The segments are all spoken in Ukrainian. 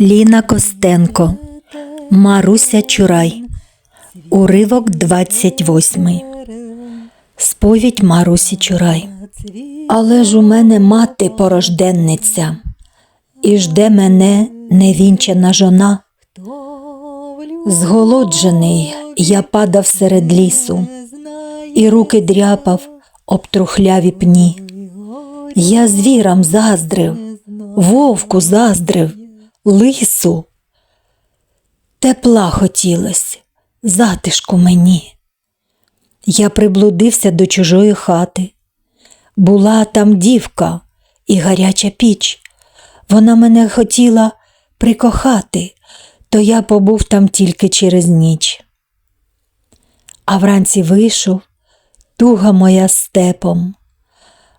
Ліна Костенко, Маруся Чурай, уривок 28. Сповідь Марусі Чурай. Але ж у мене мати порожденниця, і жде мене невінчана жона. Зголоджений я падав серед лісу, і руки дряпав об трухляві пні. Я звірам заздрив, вовку заздрив, лису. Тепла хотілось, затишку мені. Я приблудився до чужої хати. Була там дівка і гаряча піч. Вона мене хотіла прикохати, то я побув там тільки через ніч. А вранці вийшов туга моя степом,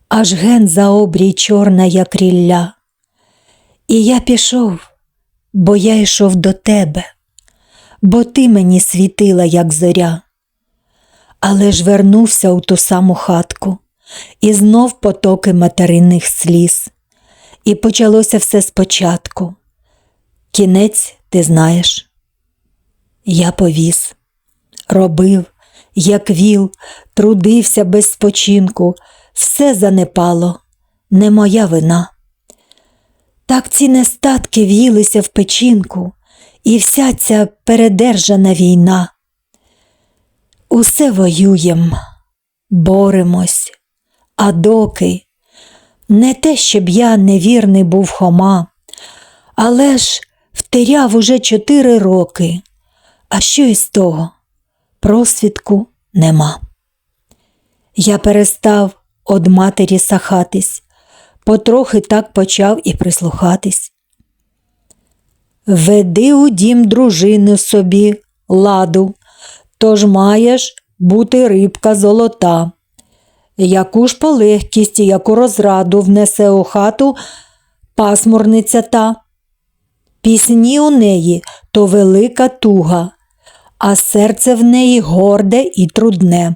аж ген за обрій чорна, як рілля. І я пішов, бо я йшов до тебе, бо ти мені світила, як зоря. Але ж вернувся у ту саму хатку, і знов потоки материнних сліз. І почалося все спочатку. Кінець, ти знаєш. Я повіз, робив, як віл, трудився без спочинку, все занепало, не моя вина. Так ці нестатки в'їлися в печінку, і вся ця передержана війна. Усе воюєм, боремось, а доки не те, щоб я невірний був Хома, але ж втеряв уже чотири роки, а що із того? Просвідку нема. Я перестав од матері сахатись, потрохи так почав і прислухатись. Веди у дім дружини собі ладу, тож маєш бути рибка золота. Яку ж полегкість яку розраду внесе у хату пасмурниця та. Пісні у неї то велика туга, а серце в неї горде і трудне.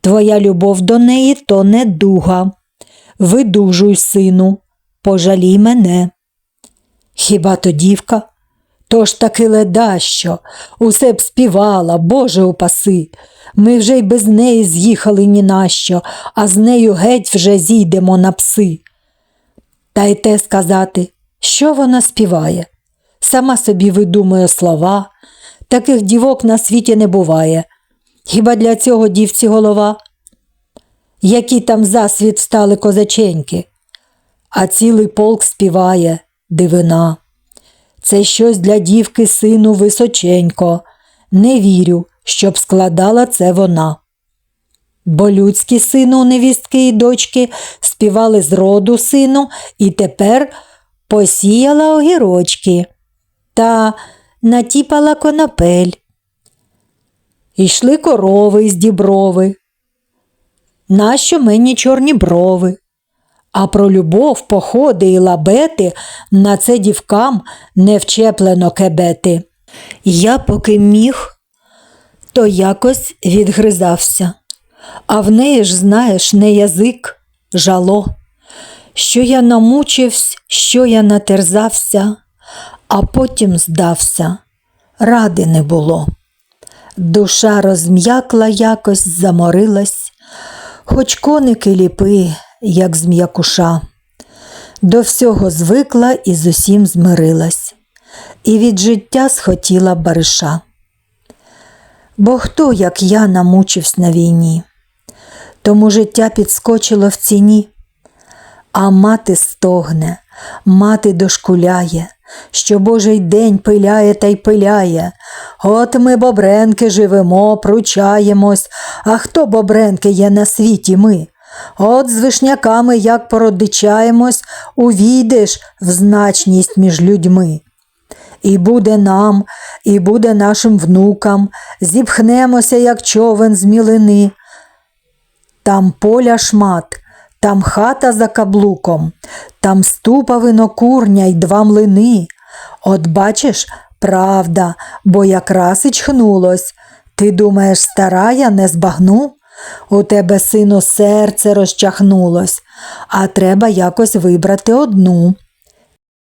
Твоя любов до неї то не дуга. Видужуй, сину, пожалій мене. Хіба то дівка? Тож таки ледащо, усе б співала, Боже упаси. Ми вже й без неї з'їхали ні на що, а з нею геть вже зійдемо на пси. Та й те сказати, що вона співає? Сама собі видумує слова, таких дівок на світі не буває. Хіба для цього дівці голова? Які там засвіт стали козаченьки, а цілий полк співає дивина. Це щось для дівки сину височенько. Не вірю, щоб складала це вона. Бо людські сину, невістки і дочки співали з роду сину і тепер посіяла огірочки та натіпала конопель. Ішли корови з діброви. Нащо мені чорні брови? А про любов, походи і лабети на це дівкам не вчеплено кебети. Я поки міг, то якось відгризався, а в неї ж, знаєш, не язик, жало. Що я намучився, що я натерзався, а потім здався, ради не було. Душа розм'якла якось, заморилась, хоч коники ліпи, як з м'якуша. До всього звикла і з усім змирилась, і від життя схотіла бариша. Бо хто, як я, намучився на війні, тому життя підскочило в ціні, а мати стогне, мати дошкуляє, що божий день пиляє та й пиляє. От ми, бобренки, живемо, пручаємось, а хто бобренки є на світі ми? От з вишняками як породичаємось, увійдеш в значність між людьми. І буде нам, і буде нашим внукам, зіпхнемося, як човен з мілини. Там поля шмат, там хата за каблуком, там ступа винокурня й два млини. От бачиш, правда, бо якраз і чхнулось. Ти думаєш, стара я не збагну? У тебе, сину, серце розчахнулось, а треба якось вибрати одну.